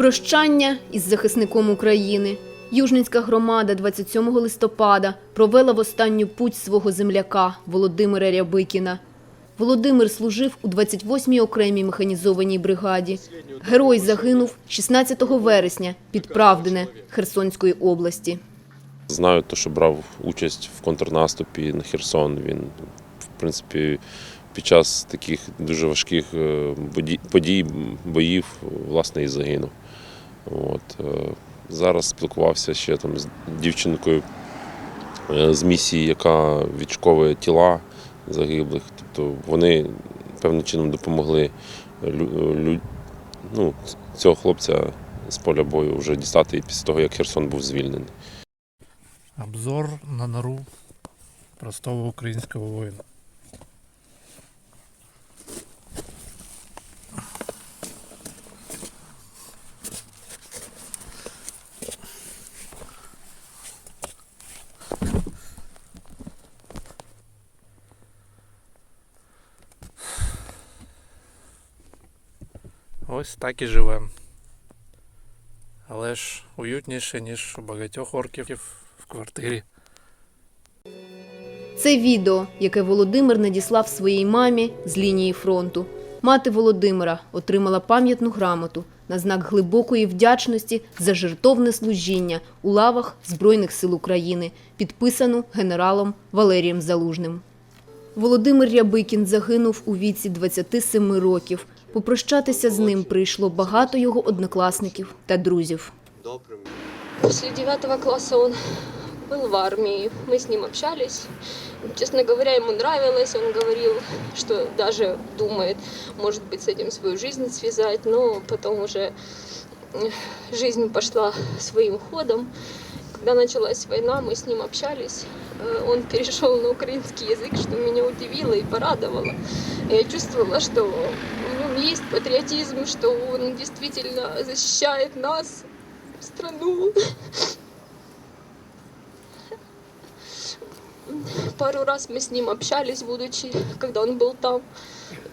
Прощання із захисником України. Южницька громада 27 листопада провела в останню путь свого земляка Володимира Рябикіна. Володимир служив у 28-й окремій механізованій бригаді. Герой загинув 16 вересня під Правдине Херсонської області. Знаю, що брав участь в контрнаступі на Херсон. Він, в принципі, під час таких дуже важких е, подій, боїв, власне, і загинув. От. е, Зараз спілкувався ще там з дівчинкою е, з місії, яка відшуковує тіла загиблих. Тобто вони певним чином допомогли ну, цього хлопця з поля бою вже дістати після того, як Херсон був звільнений. Обзор на нору простого українського воїна. Ось так і живемо. Але ж уютніше, ніж у багатьох орків в квартирі. Це відео, яке Володимир надіслав своїй мамі з лінії фронту. Мати Володимира отримала пам'ятну грамоту на знак глибокої вдячності за жертовне служіння у лавах Збройних сил України, підписану генералом Валерієм Залужним. Володимир Рябикін загинув у віці 27 років. Попрощатися з ним прийшло багато його однокласників та друзів. После девятого класса он был в армии. Мы с ним общались. Честно говоря, ему нравилось. Он говорил, что даже думает, может быть, с этим свою жизнь связать. Но потом уже э, жизнь пошла своим ходом. Когда началась война, мы с ним общались. Э, Он перешел на украинский язык, что меня удивило и порадовало. Я чувствовала, что в нем есть патриотизм, что он действительно защищает нас, страну. Пару раз мы с ним общались, будучи, когда он был там.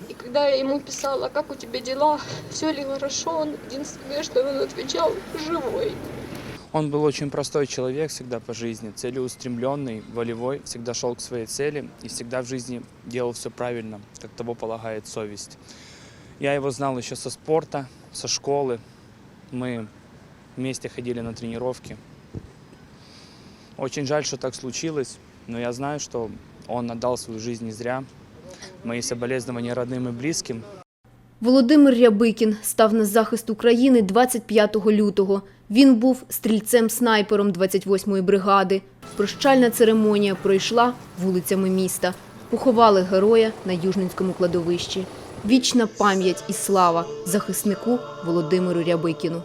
И когда я ему писала, как у тебя дела, все ли хорошо, он единственное, что он отвечал, живой. Он был очень простой человек всегда по жизни, целеустремленный, волевой, всегда шел к своей цели и всегда в жизни делал все правильно, как того полагает совесть. Я его знал еще со спорта, со школы. Мы вместе ходили на тренировки. Очень жаль, что так случилось, но я знаю, что он отдал свою жизнь не зря. Мои соболезнования родным и близким. Володимир Рябикін став на захист України 25 лютого. Він був стрільцем-снайпером 28-ї бригади. Прощальна церемонія пройшла вулицями міста. Поховали героя на Южненському кладовищі. Вічна пам'ять і слава захиснику Володимиру Рябикіну.